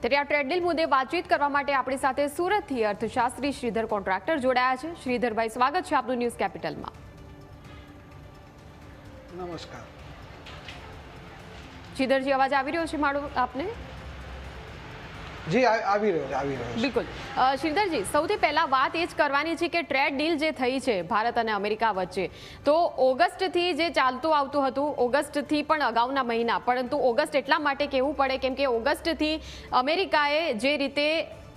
ત્યારે આ ટ્રેડ મુદ્દે વાતચીત કરવા માટે આપણી સાથે સુરતથી અર્થશાસ્ત્રી શ્રીધર કોન્ટ્રાક્ટર જોડાયા છે. શ્રીધરભાઈ સ્વાગત છે આપનું ન્યૂઝ કેપિટલમાં. નમસ્કાર. શ્રીધરજી અવાજ આવી રહ્યો છે મારો આપને? જી આવી રહ્યો આવી રહ્યો બિલકુલ. શ્રીધરજી સૌથી પહેલા વાત એ જ કરવાની છે કે ટ્રેડ ડીલ જે થઈ છે ભારત અને અમેરિકા વચ્ચે, તો ઓગસ્ટથી જે ચાલતું આવતું હતું, ઓગસ્ટથી પણ અગાઉના મહિના, પરંતુ ઓગસ્ટ એટલા માટે કહેવું પડે, કેમ કે ઓગસ્ટથી અમેરિકાએ જે રીતે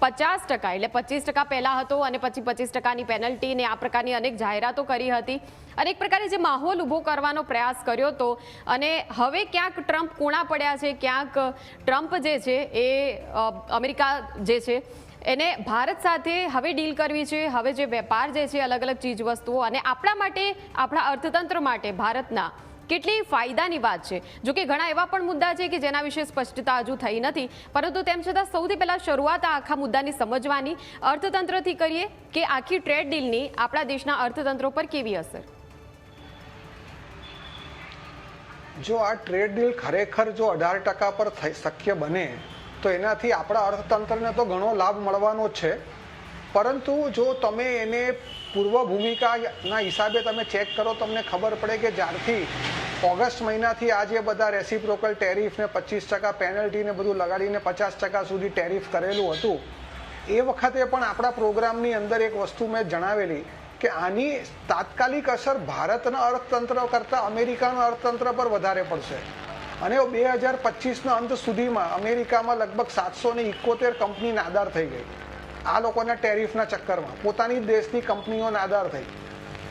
પચાસ ટકા, એટલે પચીસ ટકા પહેલાં હતો અને પછી પચીસ ટકાની પેનલ્ટી ને આ પ્રકારની અનેક જાહેરાતો કરી હતી. અને એક પ્રકારે જે માહોલ ઊભો કરવાનો પ્રયાસ કર્યો હતો અને હવે ક્યાંક ટ્રમ્પ કૂણા પડ્યા છે, ક્યાંક ટ્રમ્પ જે છે એ અમેરિકા જે છે, એને ભારત સાથે હવે ડીલ કરવી છે, હવે જે વેપાર જે છે અલગ અલગ ચીજ વસ્તુઓ અને આપણા માટે, આપણા અર્થતંત્ર માટે ભારતના કેટલી ફાયદાની વાત છે. જો કે ઘણા એવા પણ મુદ્દા છે કે જેના વિશે સ્પષ્ટતા હજુ થઈ નથી. પરંતુ તેમ છતાં સૌથી પહેલાં શરૂઆત આખા મુદ્દાની સમજવાની અર્થતંત્રથી કરીએ કે આખી ટ્રેડ ડીલની આપણા દેશના અર્થતંત્રો પર કેવી અસર? જો આ ટ્રેડ ડીલ ખરેખર જો અઢાર ટકા પર શક્ય બને, તો એનાથી આપણા અર્થતંત્રને તો ઘણો લાભ મળવાનો છે. પરંતુ જો તમે એને પૂર્વ ભૂમિકાના હિસાબે તમે ચેક કરો, તમને ખબર પડે કે જ્યારથી ઓગસ્ટ મહિનાથી આજે બધા રેસિપ્રોકલ ટેરિફ ને પચીસ ટકા પેનલ્ટી ને બધું લગાડીને પચાસ ટકા સુધી ટેરિફ કરેલું હતું. એ વખતે પણ આપણા પ્રોગ્રામની અંદર એક વસ્તુ મેં જણાવેલી કે આની તાત્કાલિક અસર ભારતના અર્થતંત્ર કરતાં અમેરિકાના અર્થતંત્ર પર વધારે પડશે. અને બે હજાર પચીસના અંત સુધીમાં અમેરિકામાં લગભગ સાતસો ને ઇકોતેર કંપની નાદાર થઈ ગઈ. આ લોકોના ટેરિફના ચક્કરમાં પોતાની દેશની કંપનીઓ નાદાર થઈ.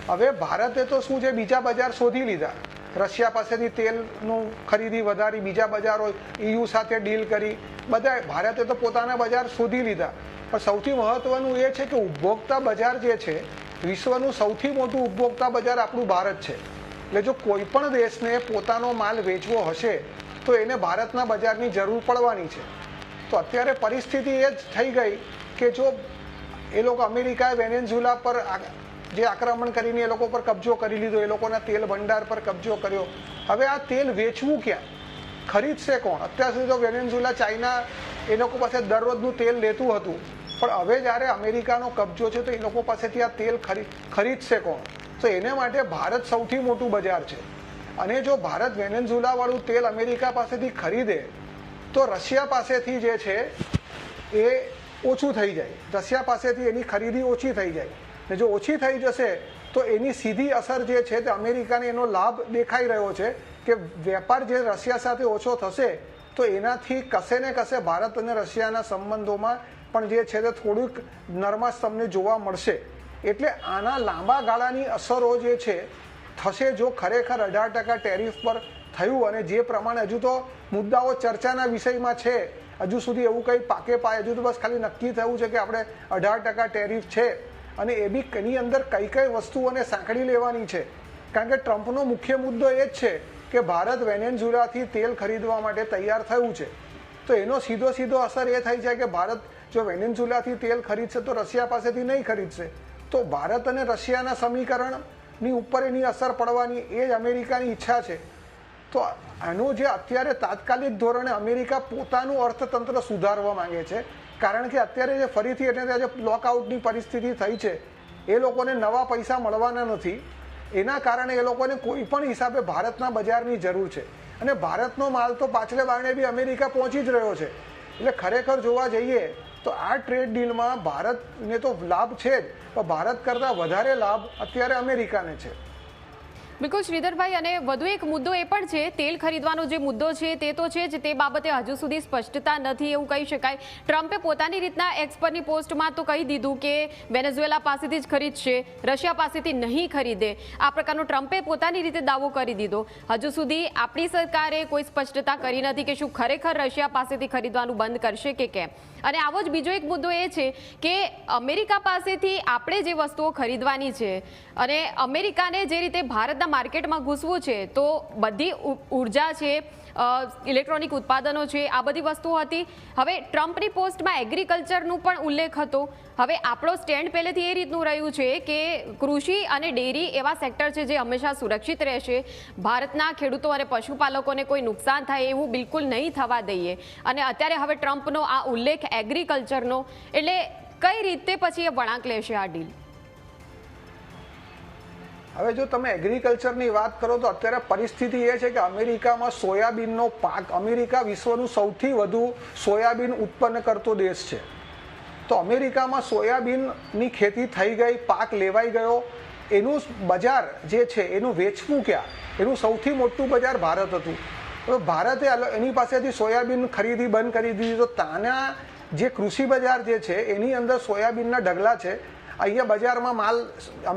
હવે ભારતે તો શું છે, બીજા બજાર શોધી લીધા. રશિયા પાસેથી તેલનું ખરીદી વધારી, બીજા બજારો ઈયુ સાથે ડીલ કરી. બધા ભારતે તો પોતાના બજાર શોધી લીધા. પણ સૌથી મહત્વનું એ છે કે ઉપભોક્તા બજાર જે છે, વિશ્વનું સૌથી મોટું ઉપભોક્તા બજાર આપણું ભારત છે. એટલે જો કોઈ પણ દેશને પોતાનો માલ વેચવો હશે, તો એને ભારતના બજારની જરૂર પડવાની છે. તો અત્યારે પરિસ્થિતિ એ જ થઈ ગઈ કે જો એ લોકો અમેરિકાએ વેનેઝુલા પર જે આક્રમણ કરીને એ લોકો પર કબજો કરી લીધો, એ લોકોના તેલ ભંડાર પર કબજો કર્યો. હવે આ તેલ વેચવું ક્યાં? ખરીદશે કોણ? અત્યાર સુધી તો વેનેઝુલા ચાઇના એ લોકો પાસે દરરોજનું તેલ લેતું હતું. પણ હવે જ્યારે અમેરિકાનો કબજો છે, તો એ લોકો પાસેથી આ તેલ ખરી ખરીદશે કોણ? તો એને માટે ભારત સૌથી મોટું બજાર છે. અને જો ભારત વેનેઝુલાવાળું તેલ અમેરિકા પાસેથી ખરીદે, તો રશિયા પાસેથી જે છે, એ ઓછું થઈ જાય. રશિયા પાસેથી એની ખરીદી ઓછી થઈ જાય. ને જો ઓછી થઈ જશે, તો એની સીધી અસર જે છે તે અમેરિકાને એનો લાભ દેખાઈ રહ્યો છે કે વેપાર જે રશિયા સાથે ઓછો થશે, તો એનાથી કસે ને કશે ભારત અને રશિયાના સંબંધોમાં પણ જે છે તે થોડુંક નરમાશ તમને જોવા મળશે. એટલે આના લાંબા ગાળાની અસરો જે છે, થશે જો ખરેખર અઢાર ટકા ટેરિફ પર થયું અને જે પ્રમાણે હજુ તો મુદ્દાઓ ચર્ચાના વિષયમાં છે હજુ સુધી એવું કંઈ પાકે પાય હજુ તો બસ ખાલી નક્કી થયું છે કે આપણે અઢાર ટકા ટેરિફ છે. અને એ બી એની અંદર કઈ કઈ વસ્તુઓને સાંકળી લેવાની છે. કારણ કે ટ્રમ્પનો મુખ્ય મુદ્દો એ જ છે કે ભારત વેનેન્ઝુલાથી તેલ ખરીદવા માટે તૈયાર થયું છે. તો એનો સીધો સીધો અસર એ થઈ છે કે ભારત જો વેનેન્ઝુલાથી તેલ ખરીદશે તો રશિયા પાસેથી નહીં ખરીદશે. તો ભારત અને રશિયાના સમીકરણની ઉપર એની અસર પડવાની એ જ અમેરિકાની ઈચ્છા છે. તો આનું જે અત્યારે તાત્કાલિક ધોરણે અમેરિકા પોતાનું અર્થતંત્ર સુધારવા માંગે છે, કારણ કે અત્યારે જે ફરીથી એટલે જે લોકઆઉટની પરિસ્થિતિ થઈ છે, એ લોકોને નવા પૈસા મળવાના નથી. એના કારણે એ લોકોને કોઈ પણ હિસાબે ભારતના બજારની જરૂર છે. અને ભારતનો માલ તો પાછલે બારણે બી અમેરિકા પહોંચી જ રહ્યો છે. એટલે ખરેખર જોવા જઈએ, તો આ ટ્રેડ ડીલમાં ભારતને તો લાભ છે જ, પણ ભારત કરતાં વધારે લાભ અત્યારે અમેરિકાને છે. બિલકુલ શ્રીધરભાઈ, અને વધુ એક મુદ્દો એ પણ છે, તેલ ખરીદવાનો જે મુદ્દો છે, તે તો છે જ, તે બાબતે હજુ સુધી સ્પષ્ટતા નથી એવું કહી શકાય. ટ્રમ્પે પોતાની રીતના એક્સપરની પોસ્ટમાં તો કહી દીધું કે વેનેઝુએલા પાસેથી જ ખરીદશે, રશિયા પાસેથી નહીં ખરીદે. આ પ્રકારનો ટ્રમ્પે પોતાની રીતે દાવો કરી દીધો. હજુ સુધી આપણી સરકારે કોઈ સ્પષ્ટતા કરી નથી કે શું ખરેખર રશિયા પાસેથી ખરીદવાનું બંધ કરશે કે કેમ. અને આવો જ બીજો એક મુદ્દો એ છે કે અમેરિકા પાસેથી આપણે જે વસ્તુઓ ખરીદવાની છે, અને અમેરિકાને જે રીતે ભારતના માર્કેટમાં ઘૂસવું છે, તો બધી ઊર્જા છે ઇલેક્ટ્રોનિક ઉત્પાદનો છે, આ બધી વસ્તુઓ હતી. હવે ટ્રમ્પની પોસ્ટમાં એગ્રીકલ્ચરનું પણ ઉલ્લેખ હતો. હવે આપણો સ્ટેન્ડ પહેલેથી એ રીતનું રહ્યું છે કે કૃષિ અને ડેરી એવા સેક્ટર છે જે હંમેશા સુરક્ષિત રહેશે. ભારતના ખેડૂતો અને પશુપાલકોને કોઈ નુકસાન થાય એવું બિલકુલ નહીં થવા દઈએ. અને અત્યારે હવે ટ્રમ્પનો આ ઉલ્લેખ એગ્રીકલ્ચરનો. એટલે કઈ રીતે પછી એ વળાંક લેશે આ ડીલ? હવે જો તમે એગ્રીકલ્ચરની વાત કરો તો અત્યારે પરિસ્થિતિ એ છે કે અમેરિકામાં સોયાબીનનો પાક અમેરિકા વિશ્વનું સૌથી વધુ સોયાબીન ઉત્પન્ન કરતો દેશ છે. તો અમેરિકામાં સોયાબીનની ખેતી થઈ ગઈ, પાક લેવાઈ ગયો. એનું બજાર જે છે એનું વેચવું ક્યાં? એનું સૌથી મોટું બજાર ભારત હતું. હવે ભારતે એની પાસેથી સોયાબીન ખરીદી, બંધ કરી દીધી. તો તાના જે કૃષિ બજાર જે છે, એની અંદર સોયાબીનના ઢગલા છે. અહીંયા બજારમાં માલ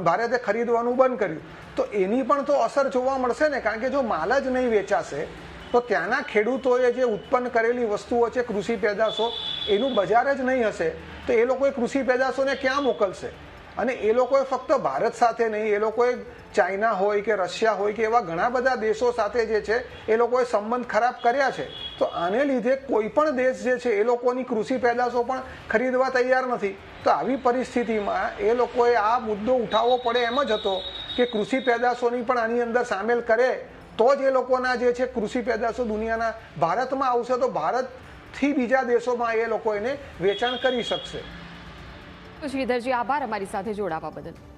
ભારતે ખરીદવાનું બંધ કર્યું. તો એની પણ તો અસર જોવા મળશે ને, કારણ કે જો માલ જ નહીં વેચાશે, તો ત્યાંના ખેડૂતોએ જે ઉત્પન્ન કરેલી વસ્તુઓ છે, કૃષિ પેદાશો, એનું બજાર જ નહીં હશે. તો એ લોકોએ કૃષિ પેદાશોને ક્યાં મોકલશે? અને એ લોકોએ ફક્ત ભારત સાથે નહીં, એ લોકોએ ચાઇના હોય કે રશિયા હોય કે એવા ઘણા બધા દેશો સાથે જે છે, એ લોકોએ સંબંધ ખરાબ કર્યા છે. તો આને લીધે કોઈ પણ દેશ જે છે, એ લોકોની કૃષિ પેદાશો પણ ખરીદવા તૈયાર નથી. તો આવી પરિસ્થિતિમાં એ લોકોએ આ મુદ્દો ઉઠાવવો પડે એમ જ હતો કે કૃષિ પેદાશોની પણ આની અંદર સામેલ કરે તો જ એ લોકોના જે છે, કૃષિ પેદાશો દુનિયાના ભારતમાં આવશે તો ભારતથી બીજા દેશોમાં એ લોકો એને વેચાણ કરી શકશે. શ્રીધરજી આભાર અમારી સાથે જોડાવા બદલ.